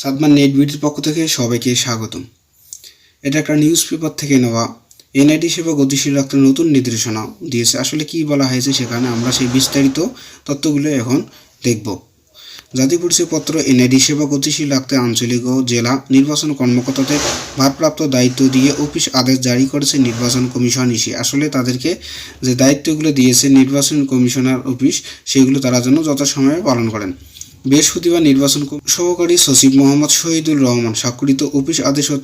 Sadman net বিডির পক্ষ থেকে সবাইকে স্বাগতম। এটা একটা নিউজ পেপার থেকে নেওয়া। এনআইডি সেবা গতিশীল রাখতে নতুন নির্দেশনা দিয়েছে। আসলে কি বলা হয়েছে সেখানে আমরা সেই বিস্তারিত তথ্যগুলো এখন দেখব। জাতীয় পরিচয়পত্র এনআইডি সেবা গতিশীল রাখতে আঞ্চলিক ও জেলা নির্বাচন কর্মকর্তাদের ভারপ্রাপ্ত দায়িত্ব দিয়ে অফিস আদেশ জারি করেছে নির্বাচন কমিশন ইসি। আসলে তাদেরকে যে দায়িত্বগুলো দিয়েছে নির্বাচন কমিশনার অফিস, সেগুলো তারা যেন যথাসময়ে পালন করেন। বৃহস্পতিবার নির্বাচন সহকারী সচিব মোহাম্মদ শহীদুল রহমান স্বাক্ষরিত অফিস আদেশ ও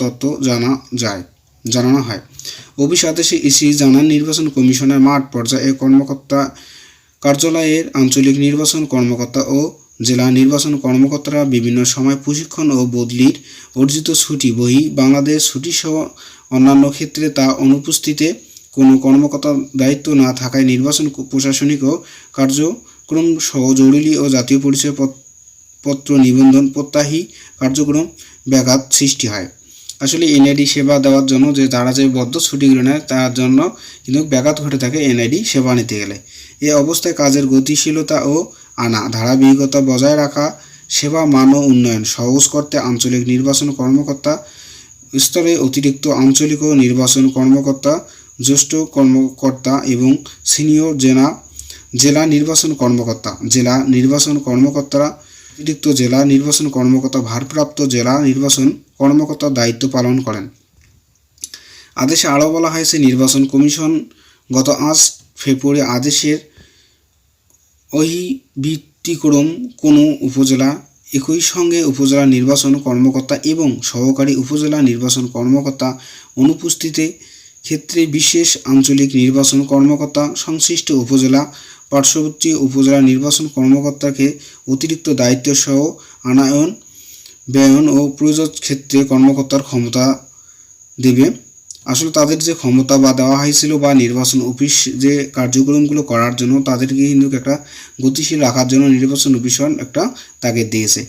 জানা যায়, জানানো হয়। অফিস আদেশে ইসি জানান, নির্বাচন কমিশনের মাঠ পর্যায়ে কর্মকর্তা কার্যালয়ের আঞ্চলিক নির্বাচন কর্মকর্তা ও জেলা নির্বাচন কর্মকর্তারা বিভিন্ন সময় প্রশিক্ষণ ও বদলির অর্জিত ছুটি, বহি বাংলাদেশ ছুটি সহ অন্যান্য ক্ষেত্রে তা অনুপস্থিতিতে কোনো কর্মকর্তার দায়িত্ব না থাকায় নির্বাচন প্রশাসনিক ও কার্যক্রম সহ জরুরি ও জাতীয় পরিচয় পত- পত্র নিবন্ধন প্রত্যাহী কার্যক্রম ব্যাঘাত সৃষ্টি হয়। আসলে এনআইডি সেবা দেওয়ার জন্য যে তারা যে বদ্ধ ছুটিগুলো নেয়, তার জন্য কিন্তু ব্যাঘাত ঘটে থাকে এনআইডি সেবা নিতে গেলে। এই অবস্থায় কাজের গতিশীলতা ও আনা, ধারাবাহিকতা বজায় রাখা, সেবা মান ও উন্নয়ন, সহজ করতে আঞ্চলিক নির্বাচন কর্মকর্তা স্তরে অতিরিক্ত আঞ্চলিক ও নির্বাচন কর্মকর্তা, জ্যেষ্ঠ কর্মকর্তা এবং সিনিয়র জেলা জেলা নির্বাচন কর্মকর্তা, জেলা নির্বাচন কর্মকর্তারা অতিরিক্ত জেলা নির্বাচন কর্মকর্তা, ভারপ্রাপ্ত জেলা নির্বাচন কর্মকর্তার দায়িত্ব পালন করেন। আদেশে আরও বলা হয়েছে নির্বাচন কমিশন গত আজ ফেব্রুয়ারি আদেশের অহিভিত্তিক্রম কোনো উপজেলা, একই সঙ্গে উপজেলা নির্বাচন কর্মকর্তা এবং সহকারী উপজেলা নির্বাচন কর্মকর্তা অনুপস্থিতিতে ক্ষেত্রে বিশেষ আঞ্চলিক নির্বাচন কর্মকর্তা, সংশ্লিষ্ট উপজেলা পার্শ্ববর্তী উপজেলা নির্বাচন কর্মকর্তাকে অতিরিক্ত দায়িত্ব সহ আনায়ন, ব্যয়ন ও প্রয়োজন ক্ষেত্রে কর্মকর্তার ক্ষমতা দেবে। আসলে তাদের যে ক্ষমতা বা দেওয়া হয়েছিল বা নির্বাচন অফিস যে কার্যক্রমগুলো করার জন্য তাদেরকে কিন্তু একটা গতিশীল রাখার জন্য নির্বাচন অফিসন একটা তাগিদ দিয়েছে।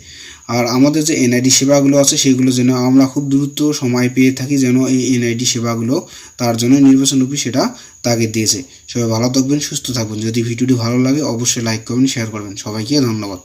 আর আমাদের যে এনআইডি সেবাগুলো আছে, সেগুলো যেন আমরা খুব দ্রুত সময় পেয়ে থাকি যেন এই এনআইডি সেবাগুলো তার জন্য নির্বাচন অফিস সেটা তাকে দিয়েছে। সবাই ভালো থাকবেন, সুস্থ থাকবেন। যদি ভিডিওটি ভালো লাগে, অবশ্যই লাইক করবেন শেয়ার করবেন। সবাইকে ধন্যবাদ।